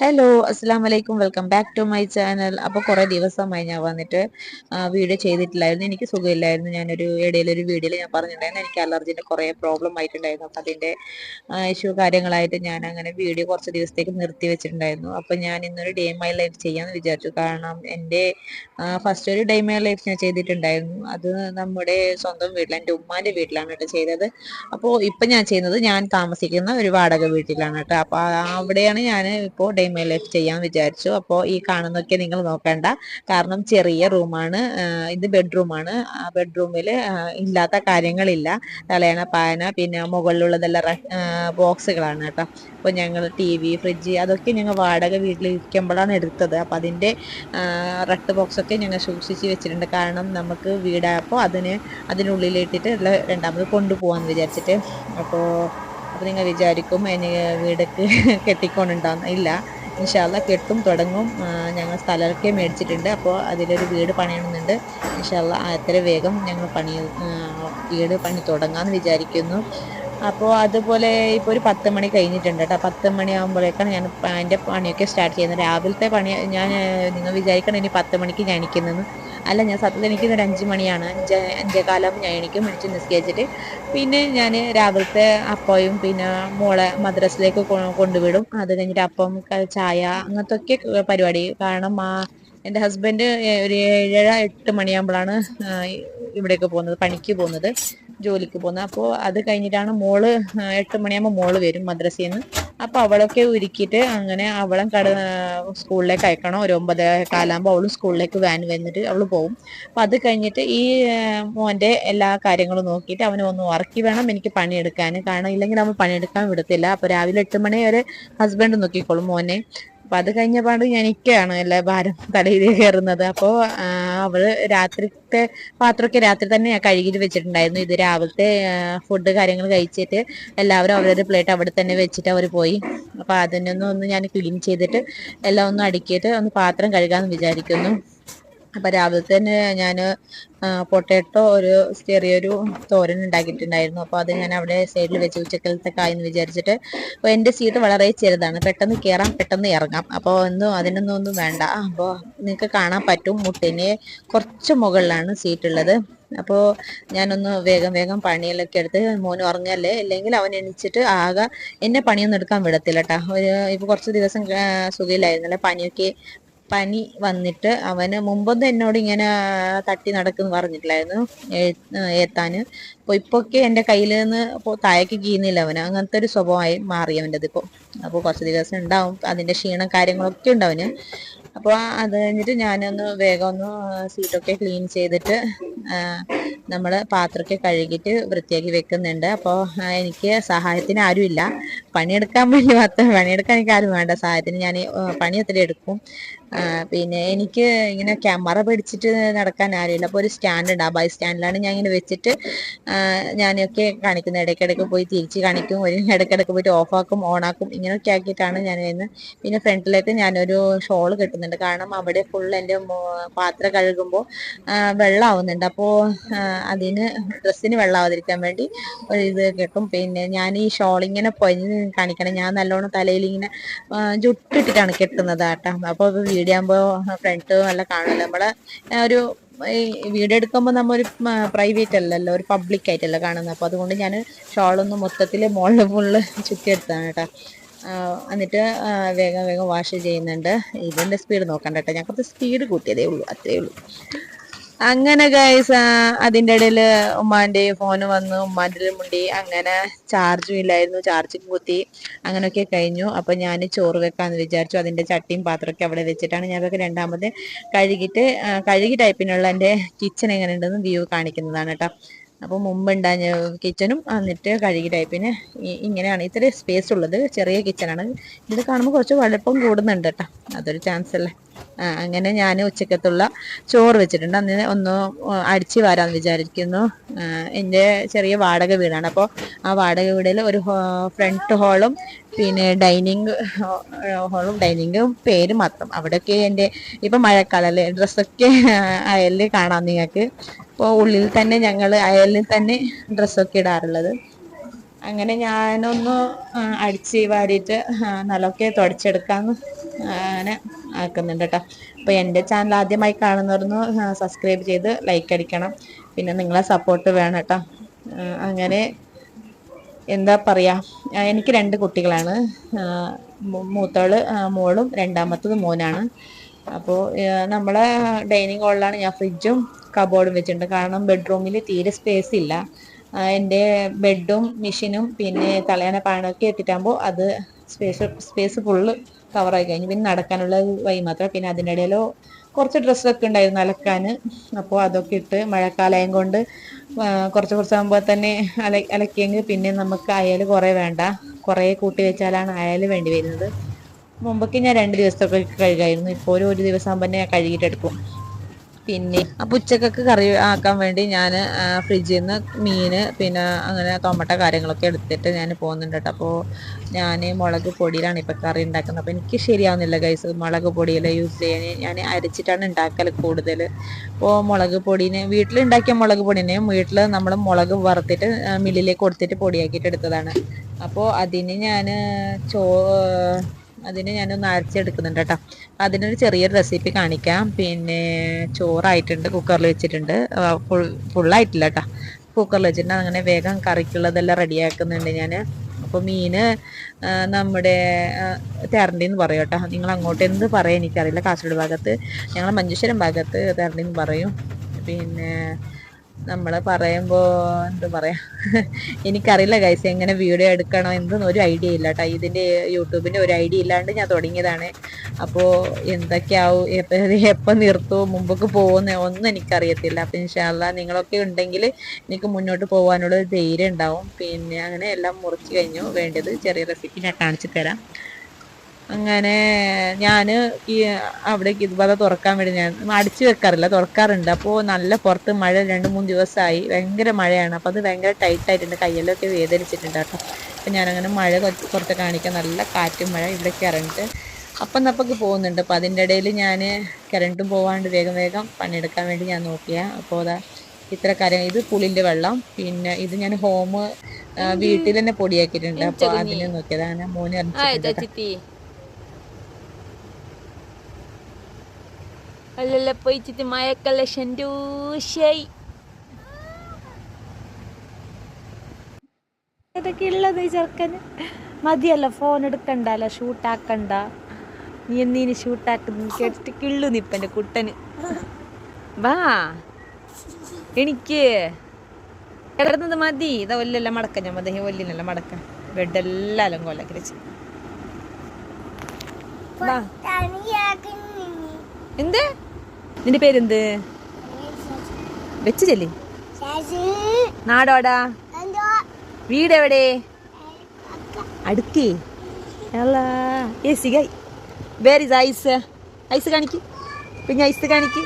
Hello അസ്സാം വലൈക്കും welcome back to my channel അപ്പോൾ കുറേ ദിവസമായി ഞാൻ വന്നിട്ട് വീഡിയോ ചെയ്തിട്ടില്ലായിരുന്നു. എനിക്ക് സുഖമില്ലായിരുന്നു. ഞാനൊരു ഇടയിൽ ഒരു വീഡിയോയിൽ ഞാൻ പറഞ്ഞിട്ടുണ്ടായിരുന്നു. എനിക്ക് അലർജിന്റെ കുറേ പ്രോബ്ലം ആയിട്ടുണ്ടായിരുന്നു. അപ്പം അതിന്റെ ഇഷ്യൂ കാര്യങ്ങളായിട്ട് ഞാൻ അങ്ങനെ വീഡിയോ കുറച്ച് ദിവസത്തേക്ക് നിർത്തി വെച്ചിട്ടുണ്ടായിരുന്നു. അപ്പോൾ ഞാൻ ഇന്നൊരു ഡേ മൈ ലൈഫ് ചെയ്യാന്ന് വിചാരിച്ചു. കാരണം എന്റെ ഫസ്റ്റ് ഒരു ഡേ മൈ ലൈഫ് ഞാൻ ചെയ്തിട്ടുണ്ടായിരുന്നു. അത് നമ്മുടെ സ്വന്തം വീട്ടിൽ എന്റെ ഉമ്മാന്റെ വീട്ടിലാണ് കേട്ടോ ചെയ്തത്. അപ്പോൾ ഇപ്പം ഞാൻ ചെയ്യുന്നത് ഞാൻ താമസിക്കുന്ന ഒരു വാടക വീട്ടിലാണ് കേട്ടോ. അപ്പോൾ അവിടെയാണ് ഞാൻ ഇപ്പോൾ മൈ ലൈഫ് ചെയ്യാൻ വിചാരിച്ചു. അപ്പോൾ ഈ കാണുന്നൊക്കെ നിങ്ങൾ നോക്കണ്ട. കാരണം ചെറിയ റൂമാണ് ഇത് ബെഡ്റൂമാണ്. ആ ബെഡ്റൂമിൽ ഇല്ലാത്ത കാര്യങ്ങളില്ല. തലേണ പായന പിന്നെ മുകളിലുള്ളതെല്ലാം ബോക്സുകളാണ് കേട്ടോ. അപ്പോൾ ഞങ്ങൾ ടി വി ഫ്രിഡ്ജ് അതൊക്കെ ഞങ്ങൾ വാടക വീട്ടിൽ ഇരിക്കുമ്പോഴാണ് എടുത്തത്. അപ്പോൾ അതിന്റെ റട്ട് ബോക്സൊക്കെ ഞങ്ങൾ സൂക്ഷിച്ച് വെച്ചിട്ടുണ്ട്. കാരണം നമുക്ക് വീടായപ്പോൾ അതിന് അതിനുള്ളിലിട്ടിട്ട് രണ്ടാമത് കൊണ്ടുപോകാമെന്ന് വിചാരിച്ചിട്ട്. അപ്പോൾ അപ്പോൾ നിങ്ങൾ വിചാരിക്കും എനിക്ക് വീടൊക്കെ കെട്ടിക്കൊണ്ടുണ്ടാകുന്ന ഇല്ല. ഇൻഷാല്ല കെട്ടും തുടങ്ങും. ഞങ്ങൾ സ്ഥലമൊക്കെ മേടിച്ചിട്ടുണ്ട്. അപ്പോൾ അതിലൊരു വീട് പണിയണമെന്നുണ്ട്. ഇൻഷാല്ല അത്ര വേഗം ഞങ്ങൾ പണി വീട് പണി തുടങ്ങാമെന്ന് വിചാരിക്കുന്നു. അപ്പോൾ അതുപോലെ ഇപ്പോൾ ഒരു പത്ത് മണി കഴിഞ്ഞിട്ടുണ്ട് കേട്ടോ പത്ത് മണിയാകുമ്പോഴേക്കാണ് ഞാൻ എന്റെ പണിയൊക്കെ സ്റ്റാർട്ട് ചെയ്യുന്നത്. രാവിലത്തെ പണി ഞാൻ നിങ്ങൾ വിചാരിക്കണം ഇനി പത്ത് മണിക്ക് ഞാൻ എണിക്കുന്നത് അല്ല ഞാൻ സത്യത്തിൽ എനിക്കിന്ന് ഒരു അഞ്ച് മണിയാണ്. അഞ്ച് അഞ്ചേകാലം ഞാൻ എനിക്ക് വിളിച്ച് നിസ്കരിച്ചിട്ട്. പിന്നെ ഞാൻ രാവിലത്തെ അപ്പയും പിന്നെ മോളെ മദ്രസിലേക്ക് കൊണ്ടുവിടും. അത് കഴിഞ്ഞിട്ട് അപ്പം ചായ അങ്ങനത്തെ ഒക്കെ പരിപാടി. കാരണം ആ എന്റെ ഹസ്ബൻഡ് ഒരു ഏഴര എട്ട് മണിയാകുമ്പോഴാണ് ഇവിടേക്ക് പോകുന്നത് പണിക്ക് പോകുന്നത്. ജോലിക്ക് പോകുന്നത് അപ്പോൾ അത് കഴിഞ്ഞിട്ടാണ് മോൾ എട്ട് മണിയാകുമ്പോൾ മോൾ വരും മദ്രസയിൽ നിന്ന് അപ്പോൾ അവളൊക്കെ ഒരുക്കിയിട്ട് അങ്ങനെ അവളും കട സ്കൂളിലേക്ക് അയക്കണം. ഒരു ഒമ്പത് കാലാകുമ്പോൾ അവളും സ്കൂളിലേക്ക് വാൻ വന്നിട്ട് അവൾ പോകും അപ്പോൾ അത് കഴിഞ്ഞിട്ട് ഈ മോന്റെ എല്ലാ കാര്യങ്ങളും നോക്കിയിട്ട് അവനെ ഒന്ന് ഉറക്കി വേണം എനിക്ക് പണിയെടുക്കാൻ കാരണം ഇല്ലെങ്കിൽ നമ്മൾ പണിയെടുക്കാൻ വിടത്തില്ല. അപ്പോൾ രാവിലെ എട്ട് മണി വരെ ഹസ്ബൻഡ് നോക്കിക്കോളും മോനെ. അപ്പൊ അത് കഴിഞ്ഞ പാട് എനിക്കാണ് എല്ലാ ഭാരം തലയിൽ കയറുന്നത്. അപ്പോൾ അവൾ രാത്രിത്തെ പാത്രമൊക്കെ രാത്രി തന്നെ ഞാൻ കഴുകി വെച്ചിട്ടുണ്ടായിരുന്നു. ഇത് രാവിലത്തെ ഫുഡ് കാര്യങ്ങൾ കഴിച്ചിട്ട് എല്ലാവരും അവരുടെ പ്ലേറ്റ് അവിടെ തന്നെ വെച്ചിട്ട് അവർ പോയി. അപ്പൊ അതിനൊന്നും ഒന്ന് ഞാൻ ക്ലീൻ ചെയ്തിട്ട് എല്ലാം ഒന്ന് അടുക്കിയിട്ട് ഒന്ന് പാത്രം കഴുകാമെന്ന് വിചാരിക്കുന്നു. അപ്പൊ രാവിലെ തന്നെ ഞാൻ പൊട്ടേറ്റോ ഒരു ചെറിയൊരു തോരൻ ഉണ്ടാക്കിയിട്ടുണ്ടായിരുന്നു. അപ്പോൾ അത് ഞാൻ അവിടെ സൈഡിൽ വെച്ച് ഉച്ചക്കലത്തെ കായെന്ന് വിചാരിച്ചിട്ട് അപ്പോൾ എന്റെ സീറ്റ് വളരെ ചെറുതാണ്. പെട്ടെന്ന് കയറാം പെട്ടെന്ന് ഇറങ്ങാം. അപ്പോൾ ഒന്നും അതിനൊന്നും ഒന്നും വേണ്ട. അപ്പോൾ നിങ്ങൾക്ക് കാണാൻ പറ്റും മുട്ടിന് കുറച്ച് മുകളിലാണ് സീറ്റ് ഉള്ളത്. അപ്പോൾ ഞാനൊന്ന് വേഗം വേഗം പണിയിലൊക്കെ എടുത്ത് മോന് ഉറങ്ങല്ലേ? അല്ലെങ്കിൽ അവൻ എണിച്ചിട്ട് ആകെ എന്നെ പണിയൊന്നും എടുക്കാൻ വിടത്തില്ല കേട്ടോ ഒരു ഇപ്പോൾ കുറച്ച് ദിവസം സുഖയിലായിരുന്നല്ലേ പനിയൊക്കെ പനി വന്നിട്ട് അവന് മുമ്പൊന്നും എന്നോട് ഇങ്ങനെ തട്ടി നടക്കുന്നു പറഞ്ഞിട്ടില്ലായിരുന്നു ഏത്താന്. അപ്പോൾ ഇപ്പൊക്കെ എന്റെ കയ്യിൽ നിന്ന് താഴേക്ക് കീയുന്നില്ല അവന്. അങ്ങനത്തെ ഒരു സ്വഭാവമായി മാറി അവന്റെത് ഇപ്പോൾ അപ്പോൾ കുറച്ച് ദിവസം ഉണ്ടാവും അതിന്റെ ക്ഷീണം കാര്യങ്ങളൊക്കെ ഉണ്ട് അവന്. അപ്പോൾ അത് കഴിഞ്ഞിട്ട് ഞാനൊന്ന് വേഗം ഒന്ന് സീറ്റൊക്കെ ക്ലീൻ ചെയ്തിട്ട് നമ്മൾ പാത്രമൊക്കെ കഴുകിയിട്ട് വൃത്തിയാക്കി വെക്കുന്നുണ്ട്. അപ്പോൾ എനിക്ക് സഹായത്തിന് ആരുമില്ല. പണിയെടുക്കാൻ വേണ്ടി മാത്രം പണിയെടുക്കാൻ എനിക്ക് ആരും വേണ്ട. സഹായത്തിന് ഞാൻ പണി ഒത്തിരി എടുക്കും. പിന്നെ എനിക്ക് ഇങ്ങനെ ക്യാമറ പിടിച്ചിട്ട് നടക്കാൻ ആരുമില്ല. അപ്പോൾ ഒരു സ്റ്റാൻഡ് ഉണ്ട്. ആ ബൈ സ്റ്റാൻഡിലാണ് ഞാൻ ഇങ്ങനെ വെച്ചിട്ട് ഞാനൊക്കെ കാണിക്കുന്നത് ഇടയ്ക്കിടയ്ക്ക് പോയി തിരിച്ച് കാണിക്കും. ഒരു ഇടയ്ക്കിടയ്ക്ക് പോയിട്ട് ഓഫ് ആക്കും ഓഫാക്കും ഓണാക്കും ഇങ്ങനെയൊക്കെ ആക്കിയിട്ടാണ് ഞാൻ വരുന്നത് പിന്നെ ഫ്രണ്ടിലേക്ക് ഞാനൊരു ഷോൾ കെട്ടുന്നുണ്ട്. കാരണം അവിടെ ഫുൾ എന്റെ പാത്രം കഴുകുമ്പോൾ വെള്ളമാവുന്നുണ്ട് അപ്പോൾ അതിന് ഡ്രസ്സിന് വെള്ളമാവാതിരിക്കാൻ വേണ്ടി ഒരു ഇത് കെട്ടും. പിന്നെ ഞാൻ ഈ ഷോൾ ഇങ്ങനെ പൊഞ്ഞ് കാണിക്കണം. ഞാൻ നല്ലോണം തലയിൽ ഇങ്ങനെ ജുട്ടിട്ടിട്ടാണ് കെട്ടുന്നത് കേട്ടോ അപ്പോൾ ആകുമ്പോൾ ഫ്രണ്ട് നല്ല കാണുമല്ലോ. നമ്മളെ ഒരു വീഡിയോ എടുക്കുമ്പോൾ നമ്മൾ പ്രൈവറ്റ് അല്ലല്ലോ ഒരു പബ്ലിക് ആയിട്ടല്ല കാണുന്നത് അപ്പോൾ അതുകൊണ്ട് ഞാൻ ഷോളൊന്ന് മൊത്തത്തിൽ മുകളിൽ ഫുള്ള് ചുറ്റിയെടുത്താണ് കേട്ടോ. എന്നിട്ട് വേഗം വേഗം വാഷ് ചെയ്യുന്നുണ്ട്. ഇതിന്റെ സ്പീഡ് നോക്കണ്ട കേട്ടോ. കുറച്ച് സ്പീഡ് കൂട്ടിയതേ ഉള്ളൂ അത്രേ ഉള്ളൂ. അങ്ങനെ ഗൈസ് അതിന്റെ ഇടയിൽ ഉമ്മാന്റെ ഫോൺ വന്നു ഉമ്മാന്റെ മുണ്ടി അങ്ങനെ ചാർജും ഇല്ലായിരുന്നു ചാർജും കുത്തി അങ്ങനെയൊക്കെ കഴിഞ്ഞു. അപ്പൊ ഞാൻ ചോറ് വെക്കാന്ന് വിചാരിച്ചു. അതിന്റെ ചട്ടിയും പാത്രമൊക്കെ അവിടെ വെച്ചിട്ടാണ് ഞാൻ അതൊക്കെ രണ്ടാമത് കഴുകിയിട്ട് കഴുകി ടൈപ്പിനുള്ള എന്റെ കിച്ചൺ എങ്ങനെ ഉണ്ടെന്ന് വ്യൂ കാണിക്കുന്നതാണ് കേട്ടോ. അപ്പോൾ മുമ്പുണ്ടായ കിച്ചനും എന്നിട്ട് കഴുകിയിട്ടായി പിന്നെ ഇങ്ങനെയാണ് ഇത്ര സ്പേസ് ഉള്ളത്. ചെറിയ കിച്ചനാണ് ഇത് കാണുമ്പോൾ കുറച്ച് വലുപ്പം കൂടുന്നുണ്ട് കേട്ടോ. അതൊരു ചാൻസ് അല്ലേ? അങ്ങനെ ഞാൻ ഉച്ചക്കത്തുള്ള ചോറ് വെച്ചിട്ടുണ്ട്. അന്ന് ഒന്ന് അടിച്ചു വരാമെന്ന് വിചാരിക്കുന്നു. എന്റെ ചെറിയ വാടക വീടാണ്. അപ്പോൾ ആ വാടക വീടിൽ ഒരു ഫ്രണ്ട് ഹാളും പിന്നെ ഡൈനിങ് ഹാളും ഡൈനിങ്ങും പേര് മാത്രം. അവിടെയൊക്കെ എന്റെ ഇപ്പം മഴക്കാലല്ലേ ഡ്രസ്സൊക്കെ അയലിൽ കാണാം നിങ്ങൾക്ക്. ഉള്ളിൽ തന്നെ ഞങ്ങൾ അയലിൽ തന്നെ ഡ്രസ്സൊക്കെ ഇടാറുള്ളത്. അങ്ങനെ ഞാനൊന്ന് അടിച്ച് വാരിയിട്ട് നല്ലൊക്കെ തുടച്ചെടുക്കാൻ അങ്ങനെ ആക്കുന്നുണ്ട് കേട്ടോ അപ്പോൾ എന്റെ ചാനൽ ആദ്യമായി കാണുന്നവരൊന്ന് സബ്സ്ക്രൈബ് ചെയ്ത് ലൈക്ക് അടിക്കണം. പിന്നെ നിങ്ങളെ സപ്പോർട്ട് വേണം കേട്ടോ അങ്ങനെ എന്താ പറയുക എനിക്ക് രണ്ട് കുട്ടികളാണ്. മൂത്തോൾ മോളും രണ്ടാമത്തത് മോനാണ്. അപ്പോൾ നമ്മളെ ഡൈനിങ് ഹാളിലാണ് ഞാൻ ഫ്രിഡ്ജും കബോർഡും വെച്ചിട്ടുണ്ട്. കാരണം ബെഡ്റൂമിൽ തീരെ സ്പേസ് ഇല്ല. എന്റെ ബെഡും മെഷീനും പിന്നെ തലയണ പാനൊക്കെ ഇട്ടിട്ടാകുമ്പോൾ അത് സ്പേസ് സ്പേസ് ഫുള്ള് കവറായി കഴിഞ്ഞു. പിന്നെ നടക്കാനുള്ള വഴി മാത്രം. പിന്നെ അതിന്റെ ഇടയിലോ കുറച്ച് ഡ്രസ്സൊക്കെ ഉണ്ടായിരുന്നു അലക്കാൻ. അപ്പോൾ അതൊക്കെ ഇട്ട് മഴക്കാലം കൊണ്ട് കുറച്ച് കുറച്ച് ആകുമ്പോൾ തന്നെ അല അലക്കിയെങ്കിൽ പിന്നെ നമുക്ക് അയൽ കുറേ വേണ്ട. കുറേ കൂട്ടി വെച്ചാലാണ് അയൽ വേണ്ടി വരുന്നത്. മുമ്പൊക്കെ ഞാൻ രണ്ട് ദിവസത്തൊക്കെ കഴുകായിരുന്നു. ഇപ്പോൾ ഒരു ഒരു ദിവസം ആകുമ്പോൾ തന്നെ കഴുകിയിട്ടെടുക്കും പിന്നെ അപ്പോൾ ഉച്ചക്കൊക്കെ കറി ആക്കാൻ വേണ്ടി ഞാൻ ഫ്രിഡ്ജിൽ നിന്ന് മീൻ പിന്നെ അങ്ങനെ ടൊമാറ്റോ കാര്യങ്ങളൊക്കെ എടുത്തിട്ട് ഞാൻ പോകുന്നുണ്ട് കേട്ടോ. അപ്പോൾ ഞാൻ മുളക് പൊടിയിലാണ് ഇപ്പോൾ കറി ഉണ്ടാക്കുന്നത്. അപ്പോൾ എനിക്ക് ശരിയാവുന്നില്ല ഗൈസ് മുളക് പൊടിയിൽ യൂസ് ചെയ്യാൻ ഞാൻ അരച്ചിട്ടാണ് ഉണ്ടാക്കൽ കൂടുതൽ അപ്പോൾ മുളക് പൊടിനെ വീട്ടിലുണ്ടാക്കിയ മുളക് പൊടിനെയും വീട്ടിൽ നമ്മൾ മുളക് വറുത്തിട്ട് മില്ലിലേക്ക് കൊടുത്തിട്ട് പൊടിയാക്കിയിട്ട് എടുത്തതാണ്. അപ്പോൾ അതിന് ഞാൻ ചോ അതിന് ഞാനൊന്ന് അരച്ചെടുക്കുന്നുണ്ട് കേട്ടോ. അതിനൊരു ചെറിയൊരു റെസിപ്പി കാണിക്കാം. പിന്നെ ചോറായിട്ടുണ്ട് കുക്കറിൽ വെച്ചിട്ടുണ്ട്. ഫുൾ ഫുള്ളായിട്ടില്ല കേട്ടോ. കുക്കറിൽ വെച്ചിട്ടുണ്ട്. അങ്ങനെ വേഗം കറിക്കുള്ളതെല്ലാം റെഡിയാക്കുന്നുണ്ട് ഞാൻ അപ്പോൾ മീന് നമ്മുടെ തെരണ്ടി എന്ന് പറയും കേട്ടോ. നിങ്ങൾ അങ്ങോട്ട് എന്ത് പറയാൻ എനിക്കറിയില്ല. കാസർഗോഡ് ഭാഗത്ത് ഞങ്ങളെ മഞ്ചേശ്വരം ഭാഗത്ത് തെരണ്ടി എന്ന് പറയും. പിന്നെ നമ്മൾ പറയുമ്പോൾ എന്താ പറയാ? എനിക്കറിയില്ല ഗൈസ് എങ്ങനെ വീഡിയോ എടുക്കണോ എന്തെന്ന് ഒരു ഐഡിയ ഇല്ല കേട്ടോ ഇതിന്റെ യൂട്യൂബിന്റെ ഒരു ഐഡിയ ഇല്ലാണ്ട് ഞാൻ തുടങ്ങിയതാണ്. അപ്പോൾ എന്തൊക്കെയാവും? എപ്പോൾ എപ്പോൾ നിർത്തും? മുമ്പൊക്കെ പോകുന്ന ഒന്നും എനിക്കറിയത്തില്ല. അപ്പം ഇൻഷാല്ല നിങ്ങളൊക്കെ ഉണ്ടെങ്കിൽ എനിക്ക് മുന്നോട്ട് പോകാനുള്ള ധൈര്യം ഉണ്ടാവും. പിന്നെ അങ്ങനെ എല്ലാം മുറിച്ച് കഴിഞ്ഞു. വേണ്ടത് ചെറിയ റെസിപ്പി ഞാൻ കാണിച്ചു തരാം. അങ്ങനെ ഞാൻ ഈ അവിടേക്ക് ഇതുപോലെ തുറക്കാൻ വേണ്ടി ഞാൻ അടിച്ചു വെക്കാറില്ല തുറക്കാറുണ്ട്. അപ്പോൾ നല്ല പുറത്ത് മഴ രണ്ട് മൂന്ന് ദിവസമായി. ഭയങ്കര മഴയാണ്. അപ്പോൾ അത് ഭയങ്കര ടൈറ്റ് ആയിട്ടുണ്ട്. കയ്യെല്ലൊക്കെ വേദനിച്ചിട്ടുണ്ട് കേട്ടോ. അപ്പം ഞാനങ്ങനെ മഴ പുറത്ത് കാണിക്കാൻ നല്ല കാറ്റും മഴ ഇവിടെ കറണ്ട് അപ്പം നപ്പൊക്കെ പോകുന്നുണ്ട്. അപ്പോൾ അതിന്റെ ഇടയിൽ ഞാൻ കറണ്ടും പോവാണ്ട് വേഗം വേഗം പണിയെടുക്കാൻ വേണ്ടി ഞാൻ നോക്കിയ. അപ്പോൾ അതാ ഇത്ര കാര്യം. ഇത് പുളിന്റെ വെള്ളം. പിന്നെ ഇത് ഞാൻ ഹോം വീട്ടിൽ തന്നെ പൊടിയാക്കിയിട്ടുണ്ട്. അപ്പോൾ അതിന് നോക്കിയതാണ് മോനെ അറിഞ്ഞിട്ടുണ്ട് കേട്ടോ. ചിത്തി അല്ലല്ല പോയിച്ചിട്ട് മയക്കല്ല ഷെൻഡൂഷായി ഇതൊക്കെ ഉള്ളത് ഈ ചെറുക്കന്? മതിയല്ല ഫോൺ എടുക്കണ്ടല്ല ഷൂട്ടാക്കണ്ട നീ എന്നീന് ഷൂട്ടാക്കുന്നു കേട്ടിട്ട് കിള്ളു നിപ്പന്റെ കുട്ടന്. വാ. എനിക്ക്. കിടന്നത് മതി. ഇതാ ഒല്ലെല്ലാം മടക്ക. ഞാൻ മതി ഒല്ലിനെല്ലാം മടക്ക. ബെഡെല്ലാം എല്ലാം വെച്ച്. വാ. എന്ത്? നിന്റെ പേരെന്ത്? വെച്ച് ചെല്ലി നാടോടാ വീട് എവിടെ അടുക്കി സിഗായി വേർ ഇസ് ഐസ്? ഐസ് കാണിക്ക്. പിന്നെ ഐസ് കാണിക്ക്.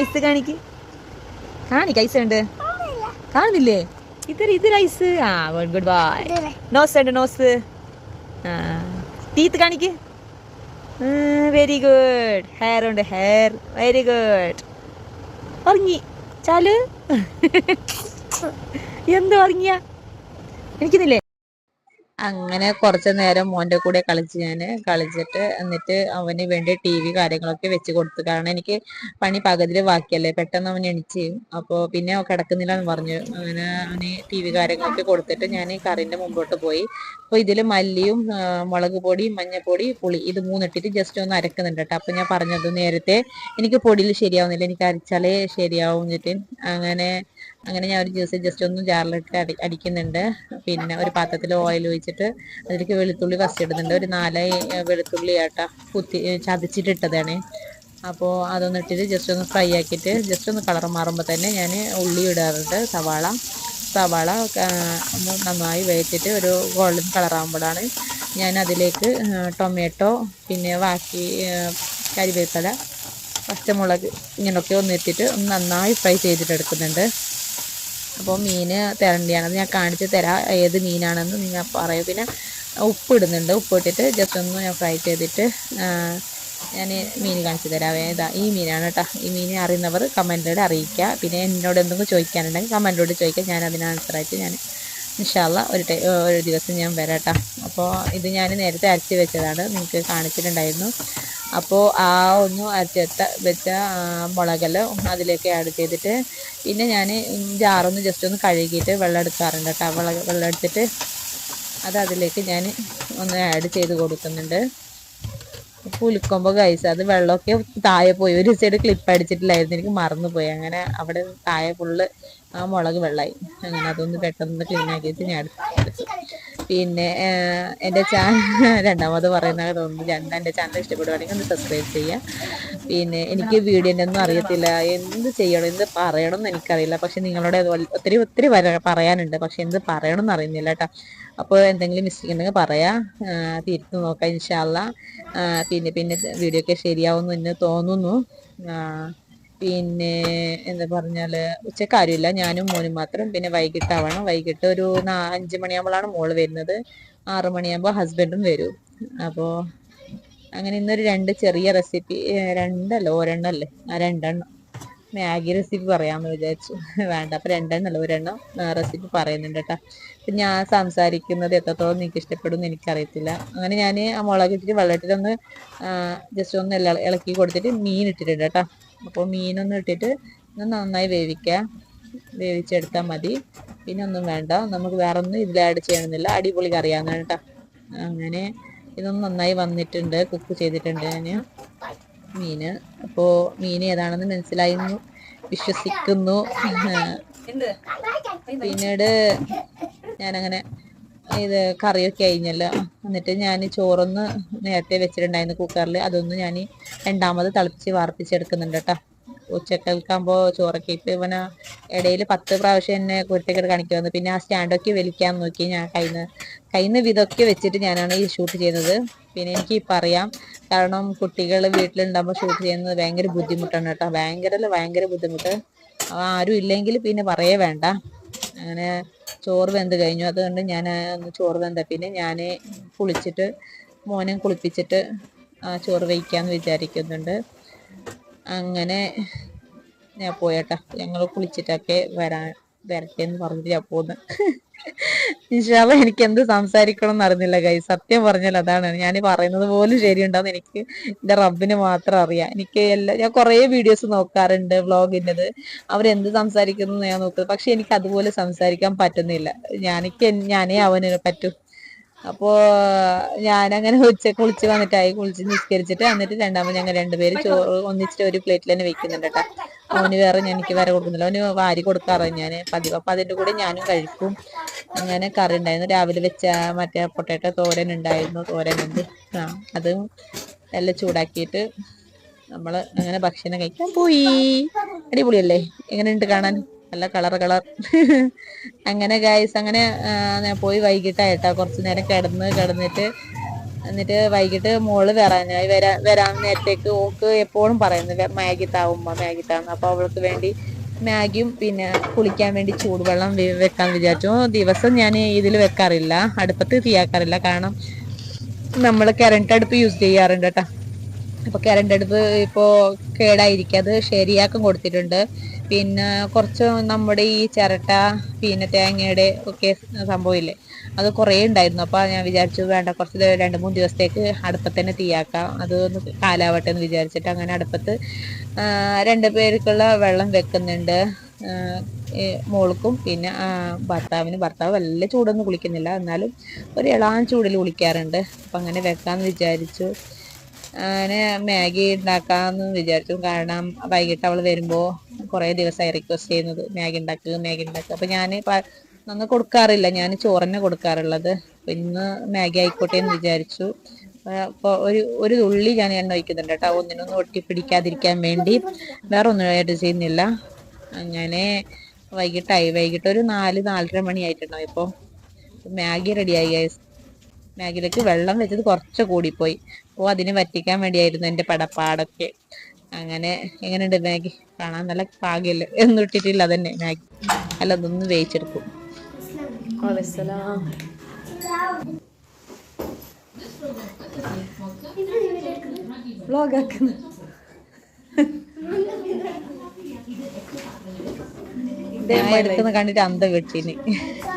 ഐസ് കാണിക്ക്. കാണിക്ക് ഐസ് ഉണ്ട് കാണുന്നില്ലേ? ഇതൊരു ഇതൊരു ഐസ്. ആ ഗുഡ് ബൈ നോസ് ഉണ്ട് നോസ് ആ. ടീത്ത് കാണിക്ക്. വെരി ഗുഡ് ഹെയർ ഉണ്ട് ഹെയർ വെരി ഗുഡ് ഉറങ്ങി. ചാൽ. എന്ത് ഉറങ്ങിയ? എനിക്കുന്നില്ലേ അങ്ങനെ കുറച്ച് നേരം മോന്റെ കൂടെ കളിച്ച് ഞാൻ കളിച്ചിട്ട് എന്നിട്ട് അവന് വേണ്ടി ടി വി കാര്യങ്ങളൊക്കെ വെച്ച് കൊടുത്തു. കാരണം എനിക്ക് പണി പകുതിയിൽ ബാക്കിയല്ലേ. പെട്ടെന്ന് അവൻ എണിച്ച് അപ്പോ പിന്നെ കിടക്കുന്നില്ല എന്ന് പറഞ്ഞു. അങ്ങനെ അവന് ടി വി കാര്യങ്ങളൊക്കെ കൊടുത്തിട്ട് ഞാൻ കറിന്റെ മുമ്പോട്ട് പോയി. അപ്പോൾ ഇതിൽ മല്ലിയും മുളക് പൊടി മഞ്ഞപ്പൊടി പുളി ഇത് മൂന്നിട്ടിട്ട് ജസ്റ്റ് ഒന്ന് അരക്കുന്നുണ്ട് കേട്ടോ അപ്പോൾ ഞാൻ പറഞ്ഞത് നേരത്തെ എനിക്ക് പൊടിയിൽ ശരിയാവുന്നില്ല. എനിക്ക് അരച്ചാലേ ശരിയാവും എന്നിട്ട് അങ്ങനെ അങ്ങനെ ഞാൻ ഒരു ജ്യൂസ് ജസ്റ്റ് ഒന്ന് ജാറിലിട്ട് അടി അടിക്കുന്നുണ്ട്. പിന്നെ ഒരു പാത്രത്തിൽ ഓയിൽ ഒഴിച്ചിട്ട് അതിലേക്ക് വെളുത്തുള്ളി ഫസ്റ്റ് ഇടുന്നുണ്ട്. ഒരു നാല് വെളുത്തുള്ളി ആട്ട കുത്തി ചതച്ചിട്ടിട്ടതാണ് അപ്പോൾ അതൊന്ന് ഇട്ടിട്ട് ജസ്റ്റ് ഒന്ന് ഫ്രൈ ആക്കിയിട്ട് ജസ്റ്റ് ഒന്ന് കളർ മാറുമ്പോൾ തന്നെ ഞാൻ ഉള്ളി ഇടാറുണ്ട്. സവാള സവാള നന്നായി വേവിച്ചിട്ട് ഒരു ഗോൾഡൻ കളർ ആകുമ്പോഴാണ് ഞാൻ അതിലേക്ക് ടൊമാറ്റോ പിന്നെ ബാക്കി കരിവേപ്പില പച്ചമുളക് ഇങ്ങനെയൊക്കെ ഒന്ന് ഇട്ടിട്ട് ഒന്ന് നന്നായി ഫ്രൈ ചെയ്തിട്ട് എടുക്കുന്നുണ്ട്. അപ്പോൾ മീൻ തരണ്ടിയാണ്. അത് ഞാൻ കാണിച്ച് തരാം ഏത് മീനാണെന്ന് നിങ്ങൾ പറയൂ. പിന്നെ ഉപ്പ് ഇടുന്നുണ്ട്. ഉപ്പ് ഇട്ടിട്ട് ജസ്റ്റ് ഒന്ന് ഞാൻ ഫ്രൈ ചെയ്തിട്ട് ഞാൻ മീൻ കാണിച്ച് തരാം. ഏതാ ഈ മീനാണ് കേട്ടോ. ഈ മീൻ അറിയുന്നവർ കമന്റിലൂടെ അറിയിക്കുക. പിന്നെ എന്നോട് എന്തെങ്കിലും ചോദിക്കാനുണ്ടെങ്കിൽ കമന്റിലൂടെ ചോദിക്കാം ഞാൻ അതിന് ആൻസറായിട്ട് ഞാൻ ഇൻഷാല്ല ഒരു ഒരു ദിവസം ഞാൻ വരാട്ടോ അപ്പോൾ ഇത് ഞാൻ നേരത്തെ അരച്ച് വെച്ചതാണ്. നിങ്ങൾക്ക് കാണിച്ചിട്ടുണ്ടായിരുന്നു. അപ്പോൾ ആ ഒന്ന് അരച്ച് വെച്ച മുളകെല്ലാം അതിലേക്ക് ആഡ് ചെയ്തിട്ട് പിന്നെ ഞാൻ ജാറൊന്ന് ജസ്റ്റ് ഒന്ന് കഴുകിയിട്ട് വെള്ളം എടുക്കാറുണ്ട് കേട്ടോ. വെള്ളം എടുത്തിട്ട് അത് അതിലേക്ക് ഞാൻ ഒന്ന് ആഡ് ചെയ്ത് കൊടുക്കുന്നുണ്ട്. പുലിക്കുമ്പോൾ കഴിച്ച അത് വെള്ളമൊക്കെ താഴെ പോയി. ഒരു സൈഡ് ക്ലിപ്പ് അടിച്ചിട്ടില്ലായിരുന്നു. എനിക്ക് മറന്നു പോയി. അങ്ങനെ അവിടെ താഴെ ഫുള്ള് ആ മുളക് വെള്ളമായി അങ്ങനെ അതൊന്ന് പെട്ടെന്ന് ക്ലീൻ ആക്കിയിട്ട് ഞാൻ എടുത്തു പിന്നെ എന്റെ ചാനൽ രണ്ടാമത് പറയുന്നത് തോന്നുന്നു. രണ്ട് എന്റെ ചാനൽ ഇഷ്ടപ്പെടുവാണെങ്കിൽ ഒന്ന് സബ്സ്ക്രൈബ് ചെയ്യുക പിന്നെ എനിക്ക് വീഡിയോന്റെ ഒന്നും അറിയത്തില്ല. എന്ത് ചെയ്യണം എന്ത് പറയണം എന്ന് എനിക്കറിയില്ല. പക്ഷെ നിങ്ങളോട് ഒത്തിരി ഒത്തിരി പറയാനുണ്ട്. പക്ഷെ എന്ത് പറയണം എന്ന് അറിയുന്നില്ല കേട്ടോ. അപ്പോൾ എന്തെങ്കിലും മിസ്റ്റേക്ക് ഉണ്ടെങ്കിൽ പറയാം. തിരുത്തു നോക്കാം ഇൻഷാല്ല പിന്നെ പിന്നെ വീഡിയോ ഒക്കെ ശരിയാവുമെന്ന് എന്നെ തോന്നുന്നു. പിന്നെ എന്താ പറഞ്ഞാൽ കാര്യമില്ല. ഞാനും മോനും മാത്രം. പിന്നെ വൈകിട്ടാവണം. വൈകിട്ട് ഒരു നാ അഞ്ച് മണിയാകുമ്പോഴാണ് മോൾ വരുന്നത്. ആറു മണിയാകുമ്പോൾ ഹസ്ബൻഡും വരും. അപ്പോൾ അങ്ങനെ ഇന്നൊരു രണ്ട് ചെറിയ റെസിപ്പി രണ്ടല്ല ഒരെണ്ണല്ലേ? ആ രണ്ടെണ്ണം. മാഗി റെസിപ്പി പറയാമെന്ന് വിചാരിച്ചു. വേണ്ട. അപ്പം രണ്ടെണ്ണം അല്ല ഒരെണ്ണം റെസിപ്പി പറയുന്നുണ്ട് കേട്ടോ. ഞാൻ സംസാരിക്കുന്നത് എത്രത്തോളം നിങ്ങൾക്ക് ഇഷ്ടപ്പെടും എന്ന് എനിക്കറിയത്തില്ല. അങ്ങനെ ഞാൻ ആ മുളക് ഇട്ടിട്ട് വെള്ളത്തിലൊന്ന് ജസ്റ്റ് ഒന്ന് ഇളക്കി കൊടുത്തിട്ട് മീൻ ഇട്ടിട്ടുണ്ട് കേട്ടോ. അപ്പോൾ മീനൊന്നും ഇട്ടിട്ട് ഒന്ന് നന്നായി വേവിക്കാം. വേവിച്ചെടുത്താൽ മതി. പിന്നെ ഒന്നും വേണ്ട. നമുക്ക് വേറെ ഒന്നും ഇതിൽ ആഡ് ചെയ്യണമെന്നില്ല. അടിപൊളി കറിയാന്ന് കേട്ടോ. അങ്ങനെ ഇതൊന്നും നന്നായി വന്നിട്ടുണ്ട്. കുക്ക് ചെയ്തിട്ടുണ്ട് ഞാൻ. മീന്. അപ്പോൾ മീൻ ഏതാണെന്ന് മനസ്സിലായിരുന്നു വിശ്വസിക്കുന്നു. പിന്നീട് ഞാനങ്ങനെ ഇത് കറിയൊക്കെ കഴിഞ്ഞല്ലോ. എന്നിട്ട് ഞാൻ ചോറൊന്ന് നേരത്തെ വെച്ചിട്ടുണ്ടായിരുന്നു കുക്കറിൽ അതൊന്ന് ഞാൻ രണ്ടാമത് തിളപ്പിച്ച് വാർപ്പിച്ചെടുക്കുന്നുണ്ട് കേട്ടോ ഉച്ചക്കൽക്കാകുമ്പോൾ ചോറൊക്കെ ഇപ്പം ഇവന് ഇടയിൽ പത്ത് പ്രാവശ്യം എന്നെ കുരുത്തക്കേട് കാണിക്കുമെന്ന് പിന്നെ ആ സ്റ്റാൻഡൊക്കെ വലിക്കാൻ നോക്കി ഞാൻ കയ്യിൽ കയ്യിൽ വിധമൊക്കെ വെച്ചിട്ട് ഞാനാണ് ഈ ഷൂട്ട് ചെയ്യുന്നത്. പിന്നെ എനിക്ക് ഇപ്പം അറിയാം കാരണം കുട്ടികൾ വീട്ടിലുണ്ടാകുമ്പോൾ ഷൂട്ട് ചെയ്യുന്നത് ഭയങ്കര ബുദ്ധിമുട്ടാണ് കേട്ടോ ഭയങ്കര ഭയങ്കര ബുദ്ധിമുട്ട്. ആരും ഇല്ലെങ്കിൽ പിന്നെ പറയേ വേണ്ട. അങ്ങനെ ചോറ് വെന്ത് കഴിഞ്ഞു. അതുകൊണ്ട് ഞാൻ ഒന്ന് ചോറ് വെന്ത. പിന്നെ ഞാൻ കുളിച്ചിട്ട് മോനെ കുളിപ്പിച്ചിട്ട് ചോറ് വയ്ക്കാമെന്ന് വിചാരിക്കുന്നുണ്ട്. അങ്ങനെ ഞാൻ പോയേട്ടാ. ഞങ്ങൾ കുളിച്ചിട്ടൊക്കെ വരാൻ വരട്ടെ എന്ന് പറഞ്ഞിട്ട് ഞാൻ പോകുന്നത് ഇൻഷാല്ല എനിക്ക് എന്ത് സംസാരിക്കണം എന്ന് അറിഞ്ഞില്ല കൈ സത്യം പറഞ്ഞാൽ അതാണ്. ഞാൻ പറയുന്നത് പോലും ശരിയുണ്ടാവും എനിക്ക് എന്റെ റബ്ബിന് മാത്രം അറിയാം. എനിക്ക് എല്ലാ ഞാൻ കുറേ വീഡിയോസ് നോക്കാറുണ്ട് വ്ളോഗിന്റെത്. അവരെന്ത് സംസാരിക്കുന്നു ഞാൻ നോക്കുന്നത് പക്ഷെ എനിക്ക് അതുപോലെ സംസാരിക്കാൻ പറ്റുന്നില്ല. ഞാനിക്ക് ഞാനേ അവന് പറ്റും അപ്പോ ഞാനങ്ങനെ ഉച്ച കുളിച്ച് വന്നിട്ടായി. കുളിച്ച് നിസ്കരിച്ചിട്ട് എന്നിട്ട് രണ്ടാമത് ഞങ്ങൾ രണ്ടുപേരും ചോറ് ഒന്നിച്ചിട്ട് ഒരു പ്ലേറ്റിൽ തന്നെ വെക്കുന്നുണ്ട് കേട്ടോ. അവന് വേറെ ഞാൻ എനിക്ക് വേറെ കൊടുക്കുന്നില്ല. അവന് വാരി കൊടുക്കാറ് ഞാൻ പതിവ്. അപ്പൊ അതിന്റെ കൂടെ ഞാനും കഴിക്കും. അങ്ങനെ കറി ഉണ്ടായിരുന്നു. രാവിലെ വെച്ച മറ്റേ പൊട്ടാറ്റോ തോരൻ ഉണ്ടായിരുന്നു. തോരൻ ഉണ്ട് ആ അതും എല്ലാം ചൂടാക്കിയിട്ട് നമ്മൾ അങ്ങനെ ഭക്ഷണം കഴിക്കാൻ പോയി. അടിപൊളിയല്ലേ? എങ്ങനെയുണ്ട് കാണാൻ? നല്ല കളർ കളർ. അങ്ങനെ ഗായ്സ് അങ്ങനെ പോയി വൈകിട്ടായിട്ടാ കുറച്ച് നേരം കിടന്ന് കിടന്നിട്ട് എന്നിട്ട് വൈകിട്ട് മോൾ വരാനായി. വരാ വരാൻ നേരത്തേക്ക് ഓക്ക് എപ്പോഴും പറയുന്നത് മാഗി താവുമ്മ മാഗി താന്ന് അപ്പൊ അവൾക്ക് വേണ്ടി മാഗിയും പിന്നെ കുളിക്കാൻ വേണ്ടി ചൂടുവെള്ളം വെക്കാൻ വിചാരിച്ചു. ദിവസം ഞാൻ ഇതിൽ വെക്കാറില്ല. അടുപ്പത്ത് തീയാക്കാറില്ല കാരണം നമ്മൾ കരണ്ട് അടുപ്പ് യൂസ് ചെയ്യാറുണ്ട് കേട്ടോ അപ്പോൾ കരണ്ട് അടുപ്പ് ഇപ്പോൾ കേടായിരിക്കും. അത് ശരിയാക്കും കൊടുത്തിട്ടുണ്ട്. പിന്നെ കുറച്ച് നമ്മുടെ ഈ ചിരട്ട പിന്നെ തേങ്ങയുടെ ഒക്കെ സംഭവമില്ലേ? അത് കുറേ ഉണ്ടായിരുന്നു. അപ്പോൾ ഞാൻ വിചാരിച്ചു വേണ്ട കുറച്ച് രണ്ട് മൂന്ന് ദിവസത്തേക്ക് അടുപ്പത്ത് തന്നെ തീയാക്കാം. ഒന്ന് കാലാവട്ടെ എന്ന് വിചാരിച്ചിട്ട് അങ്ങനെ അടുപ്പത്ത് രണ്ട് പേർക്കുള്ള വെള്ളം വെക്കുന്നുണ്ട്. മോൾക്കും പിന്നെ ഭർത്താവിന്. ഭർത്താവ് വല്ല ചൂടൊന്നും കുളിക്കുന്നില്ല. എന്നാലും ഒരു ഇളാൻ ചൂടിൽ കുളിക്കാറുണ്ട്. അപ്പം അങ്ങനെ വെക്കാമെന്ന് വിചാരിച്ചു. അങ്ങനെ മാഗി ഉണ്ടാക്കാമെന്ന് വിചാരിച്ചു. കാരണം വൈകിട്ട് അവൾ വരുമ്പോൾ കുറേ ദിവസമായി റിക്വസ്റ്റ് ചെയ്യുന്നത് മാഗി ഉണ്ടാക്കുക മാഗി ഉണ്ടാക്കുക അപ്പം ഞാൻ നന്ന് കൊടുക്കാറില്ല. ഞാൻ ചോറന്നെ കൊടുക്കാറുള്ളത്. ഇന്ന് മാഗി ആയിക്കോട്ടെ എന്ന് വിചാരിച്ചു. അപ്പോൾ ഒരു ഒരു തുള്ളി ഞാൻ എണ്ണ ഒഴിക്കുന്നുണ്ട് കേട്ടോ. ഒന്നിനൊന്നും ഒട്ടിപ്പിടിക്കാതിരിക്കാൻ വേണ്ടി. വേറെ ഒന്നും ആയിട്ട് ചെയ്യുന്നില്ല. അങ്ങനെ വൈകിട്ടായി വൈകിട്ട് ഒരു നാല് നാലര മണിയായിട്ടുണ്ടാവും ഇപ്പോൾ മാഗി റെഡിയായി ഗൈസ് മാഗിയിലേക്ക് വെള്ളം വെച്ചത് കുറച്ച് കൂടിപ്പോയി. അപ്പോൾ അതിന് പറ്റിക്കാൻ വേണ്ടിയായിരുന്നു എന്റെ പടപ്പാടൊക്കെ. അങ്ങനെ എങ്ങനെയുണ്ട് മാഗി? കാണാൻ നല്ല പാകില്ല എന്നിട്ടിട്ടില്ല ഇട്ടിട്ടില്ല അതന്നെ മാഗി. അല്ല അതൊന്ന് വേവിച്ചെടുക്കും. എടുക്കുന്ന കണ്ടിട്ട് അന്ത വീട്ടിന്.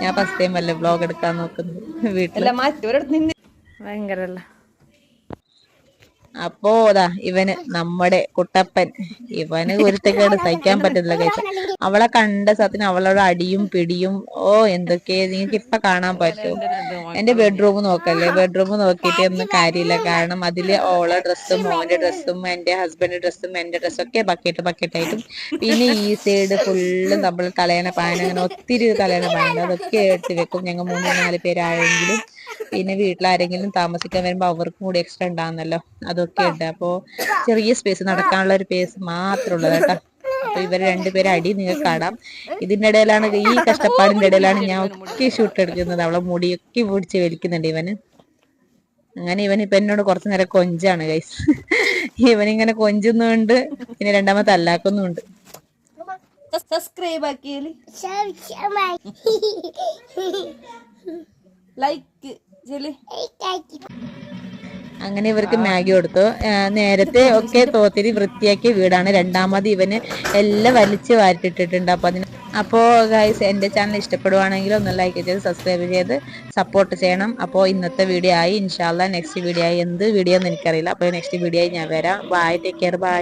ഞാൻ ഫസ്റ്റ് ടൈം അല്ലേ വ്ളോഗ് എടുക്കാൻ നോക്കുന്നത് വീട്ടിൽ ഭയങ്കരല്ല. അപ്പോ അതാ ഇവന് നമ്മുടെ കുട്ടപ്പൻ. ഇവന് ഒരുത്തക്കേട് സഹിക്കാൻ പറ്റുന്നില്ല കഴിച്ച അവളെ കണ്ട സത്തിന് അവളോട് അടിയും പിടിയും ഓ എന്തൊക്കെ നിങ്ങൾക്ക് ഇപ്പൊ കാണാൻ പറ്റും എന്റെ ബെഡ്റൂം നോക്കല്ലേ? ബെഡ്റൂം നോക്കിയിട്ട് ഒന്നും കാര്യമില്ല. കാരണം അതിൽ ഓളെ ഡ്രസ്സും മോന്റെ ഡ്രസ്സും എന്റെ ഹസ്ബൻഡ് ഡ്രസ്സും എന്റെ ഡ്രസ്സും ഒക്കെ ബക്കറ്റ് ബക്കറ്റ് ആയിട്ടും. പിന്നെ ഈ സൈഡ് ഫുള്ള് നമ്മൾ തലേണ പാന അങ്ങനെ ഒത്തിരി തലേണ പാനുണ്ട് അതൊക്കെ എടുത്ത് വെക്കും. ഞങ്ങൾ മൂന്ന് നാല് പേരായെങ്കിലും പിന്നെ വീട്ടിലാരെങ്കിലും താമസിക്കാൻ വരുമ്പോ അവർക്കും കൂടി എക്സ്ട്രാ ഉണ്ടാകുന്നല്ലോ അതൊക്കെ ഉണ്ട്. അപ്പോ ചെറിയ സ്പേസ് നടക്കാനുള്ള ഒരു സ്പേസ് മാത്രമേ ഉള്ളത് കേട്ടോ. അപ്പൊ ഇവർ രണ്ടുപേരും അടി നിങ്ങൾക്ക് കാണാം ഇതിന്റെ ഇടയിലാണ് ഈ കഷ്ടപ്പാടിന്റെ ഇടയിലാണ് ഞാൻ ഒക്കെ ഷൂട്ട് എടുക്കുന്നത്. അവളെ മുടിയൊക്കെ പിടിച്ച് വലിക്കുന്നുണ്ട് ഇവന്. അങ്ങനെ ഇവൻ ഇപ്പൊ എന്നോട് കുറച്ചു നേരം കൊഞ്ചാണ് ഗൈസ് ഇവനിങ്ങനെ കൊഞ്ചുന്നുണ്ട്. പിന്നെ രണ്ടാമത്തെ അല്ലാക്കുന്നുണ്ട്. സബ്സ്ക്രൈബ് ആക്കിയാൽ ലൈക്ക് അങ്ങനെ ഇവർക്ക് മാഗി കൊടുത്തു. നേരത്തെ ഒക്കെ തോത്തിരി വൃത്തിയാക്കിയ വീടാണ്. രണ്ടാമത് ഇവന് എല്ലാം വലിച്ചു വാരിട്ടിട്ടുണ്ട്. അപ്പൊ അതിന് അപ്പോ ഗൈസ് എന്റെ ചാനൽ ഇഷ്ടപ്പെടുവാണെങ്കിൽ ഒന്ന് ലൈക്ക് ചെയ്ത് സബ്സ്ക്രൈബ് ചെയ്ത് സപ്പോർട്ട് ചെയ്യണം. അപ്പോൾ ഇന്നത്തെ വീഡിയോ ആയി. ഇൻഷാല്ല നെക്സ്റ്റ് വീഡിയോ ആയി. എന്ത് വീഡിയോ എന്ന് എനിക്കറിയില്ല. അപ്പോൾ നെക്സ്റ്റ് വീഡിയോ ആയി ഞാൻ വരാം. Bye take care bye